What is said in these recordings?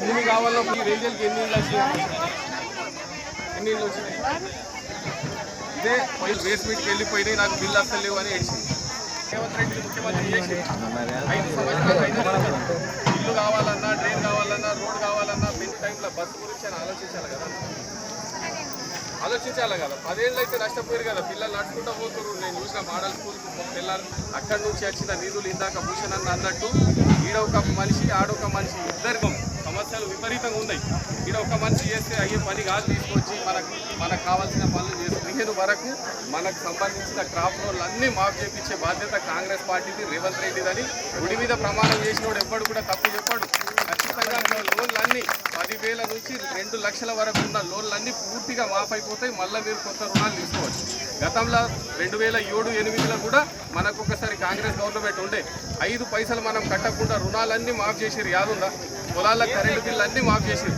భూమి కావాలో ఈ రేంజల్కి ఎన్ని ఇళ్ళు వచ్చినాయి ఎన్ని ఇళ్ళు వచ్చినాయి ఇదే పోయి బేస్మెంట్కి వెళ్ళిపోయినాయి నాకు బిల్లు అస్తలేవు లేవు అని ఏడ్చింది. రేవంత్ రెడ్డి ముఖ్యమంత్రి చేసి ఐదు సంవత్సరాలు ఇల్లు కావాలన్నా డ్రైన్ కావాలన్నా రోడ్ కావాలన్నా మెయిన్ టైంలో బస్సు గురించి అని ఆలోచించాలి కదా. ఆలోచించాలి కదా. పదేళ్ళు అయితే నష్టపోయారు కదా. పిల్లలు నడుచుకుంటూ పోతున్నారు. నేను చూసిన మోడల్ స్కూల్ పిల్లలు అక్కడి నుంచి వచ్చిన నిధులు ఇందాక భూషణ్ అన్న అన్నట్టు ఈడొక మనిషి ఆడొక మనిషి ఇద్దరు సమస్యలు విపరీతంగా ఉన్నాయి. ఇక్కడ ఒక మనిషి చేస్తే అయ్యే పని కాదు తీసుకొచ్చి మనకు మనకు కావాల్సిన పనులు చేసి పదిహేను వరకు మనకు సంబంధించిన క్రాప్ లోన్లు అన్నీ మాఫ్ చేయించే బాధ్యత కాంగ్రెస్ పార్టీది రేవంత్ రెడ్డిదని. గుడి మీద ప్రమాణం చేసినోడు ఎప్పుడు కూడా తప్పు చెప్పాడు. ఖచ్చితంగా లోన్లన్నీ పదివేల నుంచి రెండు లక్షల వరకు ఉన్న లోన్లన్నీ పూర్తిగా మాఫ్ అయిపోతాయి. మళ్ళీ మీరు కొత్త రుణాలు తీసుకోవచ్చు. గతంలో రెండు వేల ఏడు ఎనిమిదిలో కూడా మనకు ఒకసారి కాంగ్రెస్ గవర్నమెంట్ ఉండే ఐదు పైసలు మనం కట్టకుండా రుణాలన్నీ మాఫ్ చేసిరు యాదుందా? పొలాల కరెంటు బిల్లు అన్నీ మాఫ్ చేసిరు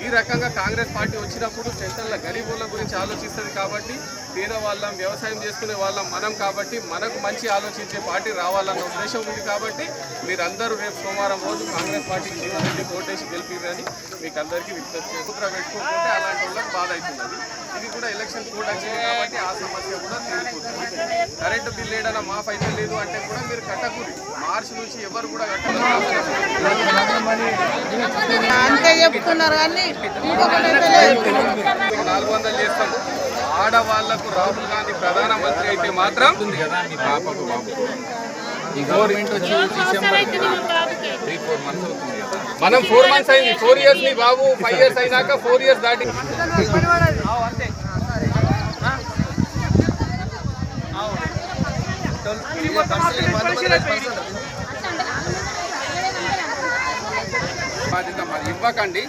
ఈ రకంగా కాంగ్రెస్ పార్టీ వచ్చినప్పుడు సెంట్రల్ గరీబుల గురించి ఆలోచిస్తుంది కాబట్టి పేదవాళ్ళం వ్యవసాయం చేసుకునే వాళ్ళం మనం కాబట్టి మనకు మంచి ఆలోచించే పార్టీ రావాలన్న ఉద్దేశం ఉంది కాబట్టి మీరందరూ రేపు సోమవారం రోజు కాంగ్రెస్ పార్టీ జీవన్ రెడ్డి ఓటేసి గెలిపిరని మీకు అందరికీ విజ్ఞప్తి చేస్తూ పెట్టుకుంటే అలాంటి వాళ్ళకి బాధ అవుతుంది ఇది కూడా ఎలక్షన్ కోడ్ వచ్చింది కాబట్టి ఆ సమస్య కూడా కరెంటు బిల్ ఏదైనా మాఫ్ అయితే లేదు అంటే కూడా మీరు కట్టకూరి మార్చి నుంచి ఎవరు కూడా అంతే చెప్తున్నారు కానీ నాలుగు వందలు చేస్తాం. ఆడవాళ్ళకు రాహుల్ గాంధీ ప్రధానమంత్రి అయితే మాత్రం ఉంది కదా మీ పాపకు బాబు ఈ గవర్నమెంట్ వచ్చి డిసెంబర్ త్రీ ఫోర్ మంత్స్ అవుతుంది కదా. మనం ఫోర్ మంత్స్ అయింది. ఫోర్ ఇయర్స్ నీ బాబు ఫైవ్ ఇయర్స్ అయినాక ఫోర్ ఇయర్స్ దాటి బాధ్యత మాది. ఇవ్వకండి.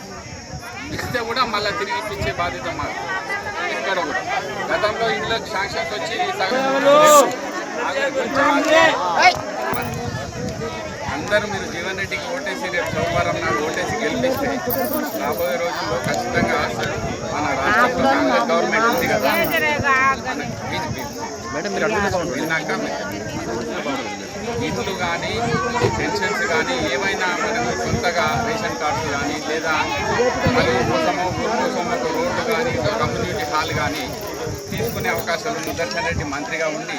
ఇస్తే కూడా మళ్ళీ తిరిగి ఇప్పించే బాధ్యత మాది. ఇక్కడ కూడా. గతంలో ఇంట్లో శాంక్షన్స్ వచ్చి అందరూ మీరు జీవన్ రెడ్డికి ఓటేసి రేపు సోమవారం నాడు ఓటేసి రాబోయే రోజుల్లో ఖచ్చితంగా మన రాష్ట్రంలో కాంగ్రెస్ గవర్నమెంట్ ఉంది కదా. మేడం మీరు విన్నాక ఇల్లు కానీ పెన్షన్స్ కానీ ఏమైనా మనకు సొంతగా రేషన్ కార్డ్స్ కానీ లేదా మరి కోసమో కోసమో ఒక రోడ్డు కానీ ఒక కమ్యూనిటీ హాల్ కానీ తీసుకునే అవకాశాలు సుదర్శన్ రెడ్డి మంత్రిగా ఉండి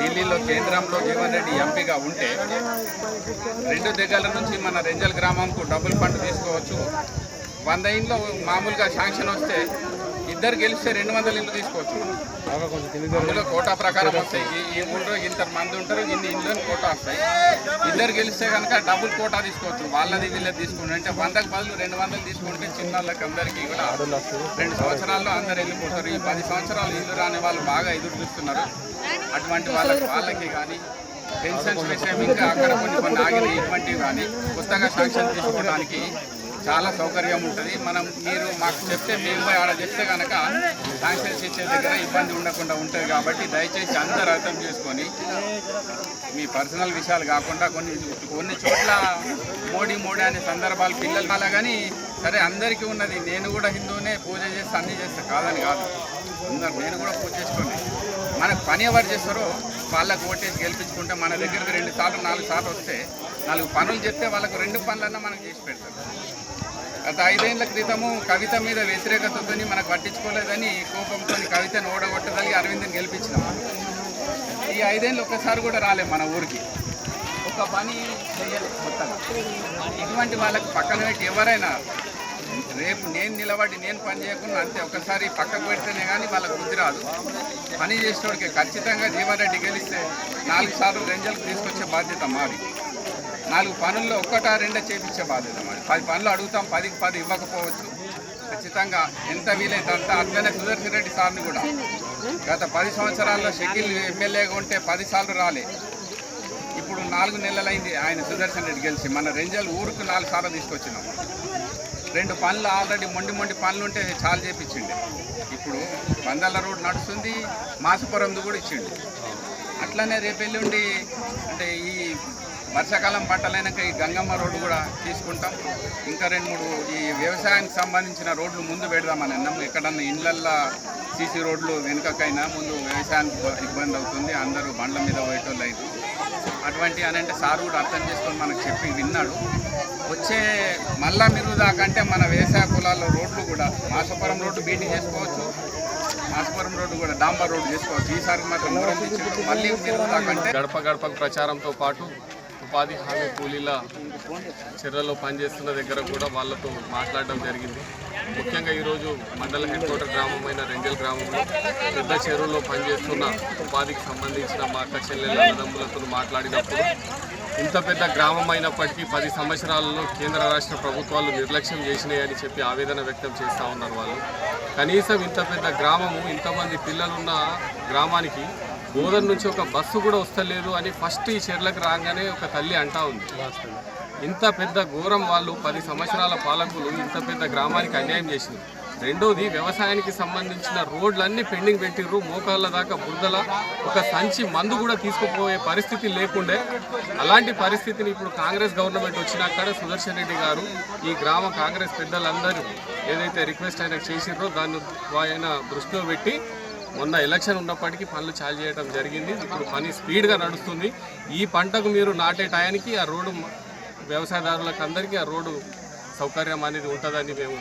ఢిల్లీలో కేంద్రంలో జీవన్ రెడ్డి ఎంపీగా ఉంటే రెండు దగ్గర నుంచి మన రెంజల్ గ్రామంకు డబుల్ ఫండ్ తీసుకోవచ్చు. వంద ఇంట్లో మామూలుగా శాంక్షన్ వస్తే ఇద్దరు గెలిస్తే రెండు వందల ఇండ్లు తీసుకోవచ్చు. అందులో కోటా ప్రకారం వస్తాయి. ఈ- ఈ ఊళ్ళో ఇంత మంది ఉంటారు ఇన్ని ఇండ్లు కోటా వస్తాయి. ఇద్దరు గెలిస్తే కనుక డబుల్ కోటా తీసుకోవచ్చు. వాళ్ళది వీళ్ళది తీసుకుంటే అంటే వందకు బదులు రెండు వందలు తీసుకుంటే చిన్న వాళ్ళకి అందరికీ కూడా. రెండు సంవత్సరాల్లో అందరు వెళ్ళిపోతారు. ఈ పది సంవత్సరాలు ఇల్లు రాని వాళ్ళు బాగా ఎదురు చూస్తున్నారు. అటువంటి వాళ్ళకి వాళ్ళకి కానీ పెన్షన్స్ విషయం ఇంకా అక్కడ కొన్ని కొన్ని ఆగిన ఇటువంటివి కానీ కొత్తగా శాంక్షన్ తీసుకోవడానికి చాలా సౌకర్యం ఉంటుంది. మనం మీరు మాకు చెప్తే మేము పోయి ఆడ చెప్తే కనుక శాంక్షన్స్ ఇచ్చే దగ్గర ఇబ్బంది ఉండకుండా ఉంటుంది కాబట్టి దయచేసి అందరూ అర్థం చేసుకొని మీ పర్సనల్ విషయాలు కాకుండా కొన్ని కొన్ని చోట్ల మోడీ మోడీ అనే సందర్భాలు పిల్లలు అలా కానీ సరే అందరికీ ఉన్నది. నేను కూడా హిందువునే పూజ చేస్తే అన్నీ చేస్తే కాదని కాదు. అందరు నేను కూడా పూజ చేసుకోండి మనకు పని ఎవరు చేస్తారో వాళ్ళకు ఓటేసి గెలిపించుకుంటే మన దగ్గరికి రెండు సార్లు నాలుగు సార్లు వస్తే నాలుగు పనులు చెప్తే వాళ్ళకు రెండు పనులన్నా మనకు చేసి పెడతారు. గత ఐదేళ్ళ క్రితము కవిత మీద వ్యతిరేకతతోని మనకు పట్టించుకోలేదని కోపంతో కవితను ఓడగొట్టదని అరవింద్ని గెలిపించినాం. ఈ ఐదేళ్ళు ఒక్కసారి కూడా రాలే మన ఊరికి. ఒక పని చేయలేదు కొత్తగా. ఇటువంటి వాళ్ళకి పక్కన పెట్టి ఎవరైనా రేపు నేను నిలబడి నేను పని చేయకుండా అంతే ఒకసారి పక్కకు పెడితేనే కానీ వాళ్ళకు బుద్ధి రాదు. పని చేసేవాడికి ఖచ్చితంగా జీవారెడ్డి గెలిస్తే నాలుగు సార్లు రెంజలకు తీసుకొచ్చే బాధ్యత మాది. నాలుగు పనుల్లో ఒక్కట రెండో చేపించే బాధ్యత మరి పది పనులు అడుగుతాం పదికి పది ఇవ్వకపోవచ్చు. ఖచ్చితంగా ఎంత వీలైతే అంత అట్లనే సుదర్శన్ రెడ్డి సార్ని కూడా. గత పది సంవత్సరాల్లో షకిల్ ఎమ్మెల్యేగా ఉంటే పది సార్లు రాలే. ఇప్పుడు నాలుగు నెలలైంది ఆయన సుదర్శన్ రెడ్డి గెలిచి. మన రెంజల్ ఊరుకు నాలుగు సార్లు తీసుకొచ్చినాం. రెండు పనులు ఆల్రెడీ మొండి మొండి పనులు ఉంటే చాలు చేపించిండి. ఇప్పుడు వందల రోడ్ నడుస్తుంది మాసపురంది కూడా ఇచ్చిండు. అట్లనే రేపు ఎల్లుండి అంటే ఈ వర్షాకాలం పంటలైనాక ఈ గంగమ్మ రోడ్డు కూడా తీసుకుంటాం. ఇంకా రెండు మూడు ఈ వ్యవసాయానికి సంబంధించిన రోడ్లు ముందు పెడదామని అన్నాం. ఎక్కడన్నా ఇండ్లల్లో సీసీ రోడ్లు వెనుకకైనా ముందు వ్యవసాయానికి ఇబ్బంది అవుతుంది. అందరూ బండ్ల మీద పోయేటోళ్ళు అయితే. అటువంటి అని అంటే సార్ కూడా అర్థం చేసుకొని మనకు చెప్పి విన్నాడు. వచ్చే మళ్ళా మీరు దాకంటే మన వ్యవసాయ కులాల్లో రోడ్లు కూడా మాసపురం రోడ్డు బీటీ చేసుకోవచ్చు. మాసపురం రోడ్డు కూడా డాంబర్ రోడ్డు చేసుకోవచ్చు. ఈసారి మాత్రం మళ్ళీ మీరు గడప గడప ప్రచారంతో పాటు ఉపాధి హామీ కూలీల చర్యలో పనిచేస్తున్న దగ్గర కూడా వాళ్ళతో మాట్లాడడం జరిగింది. ముఖ్యంగా ఈరోజు మండల హెడ్ క్వార్టర్ గ్రామమైన రెంజల్ గ్రామంలో పెద్ద చెరువులో పనిచేస్తున్న ఉపాధికి సంబంధించిన మా అక్క చెల్లెల అన్నదమ్ములతో మాట్లాడినప్పుడు ఇంత పెద్ద గ్రామం అయినప్పటికీ పది సంవత్సరాలలో కేంద్ర రాష్ట్ర ప్రభుత్వాలు నిర్లక్ష్యం చేసినాయని చెప్పి ఆవేదన వ్యక్తం చేస్తూ ఉన్నారు వాళ్ళు. కనీసం ఇంత పెద్ద గ్రామము ఇంతమంది పిల్లలున్న గ్రామానికి బోధన్ నుంచి ఒక బస్సు కూడా వస్తలేదు అని ఫస్ట్ ఈ చర్లకు రాగానే ఒక తల్లి అంటా ఉంది. ఇంత పెద్ద ఘోరం వాళ్ళు పది సంవత్సరాల పాలకులు ఇంత పెద్ద గ్రామానికి అన్యాయం చేసింది. రెండోది వ్యవసాయానికి సంబంధించిన రోడ్లన్నీ పెండింగ్ పెట్టిర్రు మోకాళ్ళ దాకా బురదల ఒక సంచి మందు కూడా తీసుకుపోయే పరిస్థితి లేకుండే. అలాంటి పరిస్థితిని ఇప్పుడు కాంగ్రెస్ గవర్నమెంట్ వచ్చినాక సుదర్శన్ రెడ్డి గారు ఈ గ్రామ కాంగ్రెస్ పెద్దలందరూ ఏదైతే రిక్వెస్ట్ ఆయన చేసిర్రో దాన్ని ఆయన దృష్టిలో పెట్టి మొన్న ఎలక్షన్ ఉన్నప్పటికీ పనులు చాలు చేయడం జరిగింది. ఇప్పుడు పని స్పీడ్గా నడుస్తుంది. ఈ పంటకు మీరు నాటే టయానికి ఆ రోడ్డు వ్యవసాయదారులకు అందరికీ ఆ రోడ్డు సౌకర్యం అనేది ఉంటుందని మేము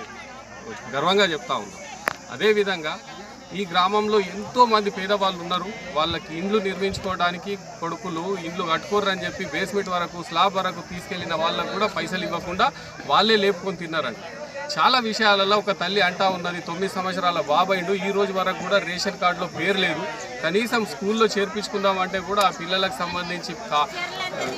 గర్వంగా చెప్తా ఉన్నాం. అదేవిధంగా ఈ గ్రామంలో ఎంతో మంది పేదవాళ్ళు ఉన్నారు. వాళ్ళకి ఇండ్లు నిర్మించుకోవడానికి కొడుకులు ఇండ్లు కట్టుకోరని చెప్పి బేస్మెంట్ వరకు స్లాబ్ వరకు తీసుకెళ్ళిన వాళ్ళకు కూడా పైసలు ఇవ్వకుండా వాళ్ళే లేపుకొని తిన్నారండి చాలా విషయాలలో ఒక తల్లి అంటా ఉన్నది తొమ్మిది సంవత్సరాల బాబాయిండు ఈ రోజు వరకు కూడా రేషన్ కార్డులో పేరు లేదు. కనీసం స్కూల్లో చేర్పించుకుందామంటే కూడా ఆ పిల్లలకు సంబంధించి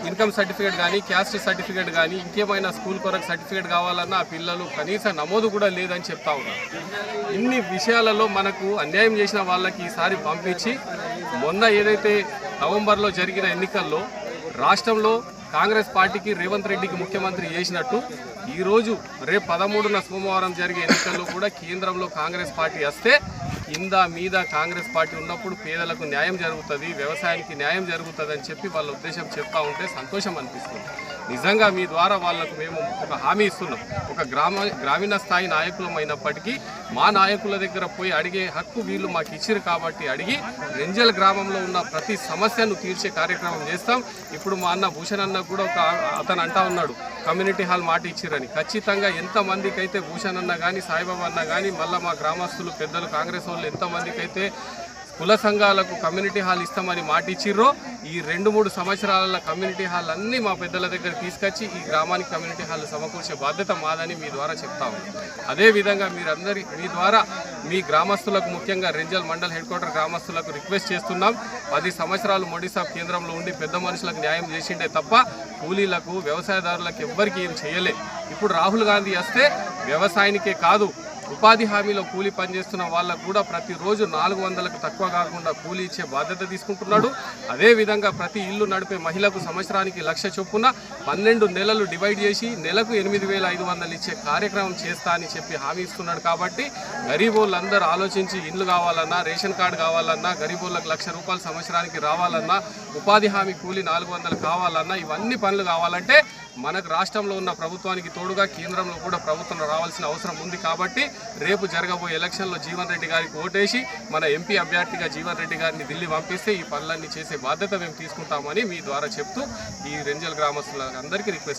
ఇన్కమ్ సర్టిఫికేట్ కానీ క్యాస్ట్ సర్టిఫికేట్ కానీ ఇంకేమైనా స్కూల్ కొరకు సర్టిఫికేట్ కావాలన్నా ఆ పిల్లలు కనీస నమోదు కూడా లేదని చెప్తా ఉన్నారు. ఇన్ని విషయాలలో మనకు అన్యాయం చేసిన వాళ్ళకి ఈసారి పంపించి మొన్న ఏదైతే నవంబర్లో జరిగిన ఎన్నికల్లో రాష్ట్రంలో కాంగ్రెస్ పార్టీకి రేవంత్ రెడ్డికి ముఖ్యమంత్రి చేసినట్టు ఈరోజు రేపు పదమూడున సోమవారం జరిగే ఎన్నికల్లో కూడా కేంద్రంలో కాంగ్రెస్ పార్టీ వస్తే కింద మీద కాంగ్రెస్ పార్టీ ఉన్నప్పుడు పేదలకు న్యాయం జరుగుతుంది వ్యవసాయానికి న్యాయం జరుగుతుంది అని చెప్పి వాళ్ళ ఉద్దేశం చెప్తా ఉంటే సంతోషం అనిపిస్తుంది. నిజంగా మీ ద్వారా వాళ్ళకు మేము ఒక హామీ ఇస్తున్నాం. ఒక గ్రామ గ్రామీణ స్థాయి నాయకులం అయినప్పటికీ మా నాయకుల దగ్గర పోయి అడిగే హక్కు వీళ్ళు మాకు ఇచ్చారు కాబట్టి అడిగి రెంజల్ గ్రామంలో ఉన్న ప్రతి సమస్యను తీర్చే కార్యక్రమం చేస్తాం. ఇప్పుడు మా అన్న భూషణ్ అన్న కూడా ఒక అతను అంటా ఉన్నాడు కమ్యూనిటీ హాల్ మాట ఇచ్చిరని. ఖచ్చితంగా ఎంతమందికి అయితే భూషణ్ అన్న కానీ సాయిబాబా అన్న కానీ మళ్ళీ మా గ్రామస్తులు పెద్దలు కాంగ్రెస్ వాళ్ళు ఎంతమందికి అయితే కుల సంఘాలకు కమ్యూనిటీ హాల్ ఇస్తామని మాట ఇచ్చిర్రో ఈ రెండు మూడు సంవత్సరాల కమ్యూనిటీ హాల్ అన్నీ మా పెద్దల దగ్గర తీసుకొచ్చి ఈ గ్రామానికి కమ్యూనిటీ హాల్ సమకూర్చే బాధ్యత మాదని మీ ద్వారా చెప్తాము అదేవిధంగా మీరందరి మీ ద్వారా మీ గ్రామస్తులకు ముఖ్యంగా రెంజల్ మండల్ హెడ్ క్వార్టర్ గ్రామస్తులకు రిక్వెస్ట్ చేస్తున్నాం. పది సంవత్సరాలు మొడిసా కేంద్రంలో ఉండి పెద్ద మనుషులకు న్యాయం చేసిండే తప్ప కూలీలకు వ్యవసాయదారులకు ఎవ్వరికి ఏం చేయలే. ఇప్పుడు రాహుల్ గాంధీ వస్తే వ్యవసాయానికే కాదు ఉపాధి హామీలో కూలీ పనిచేస్తున్న వాళ్ళకు కూడా ప్రతిరోజు నాలుగు వందలకు తక్కువ కాకుండా కూలీ ఇచ్చే బాధ్యత తీసుకుంటున్నాడు. అదేవిధంగా ప్రతి ఇల్లు నడిపే మహిళకు సంవత్సరానికి లక్ష చొప్పున పన్నెండు నెలలు డివైడ్ చేసి నెలకు ఎనిమిది వేల ఐదు వందలు ఇచ్చే కార్యక్రమం చేస్తా అని చెప్పి హామీ ఇస్తున్నాడు కాబట్టి గరీబోళ్ళందరూ ఆలోచించి ఇల్లు కావాలన్నా రేషన్ కార్డు కావాలన్నా గరీబోళ్ళకు లక్ష రూపాయలు సంవత్సరానికి రావాలన్నా ఉపాధి హామీ కూలీ నాలుగు వందలు కావాలన్నా ఇవన్నీ పనులు కావాలంటే మనకు రాష్ట్రంలో ఉన్న ప్రభుత్వానికి తోడుగా కేంద్రంలో కూడా ప్రభుత్వం రావాల్సిన అవసరం ఉంది కాబట్టి రేపు జరగబోయే ఎలక్షన్లో జీవన్ రెడ్డి గారికి ఓటేసి మన ఎంపీ అభ్యర్థిగా జీవన్ రెడ్డి గారిని ఢిల్లీ పంపిస్తే ఈ పనులన్నీ చేసే బాధ్యత మేము తీసుకుంటామని మీ ద్వారా చెప్తూ ఈ రెంజల్ గ్రామస్తులందరికీ రిక్వెస్ట్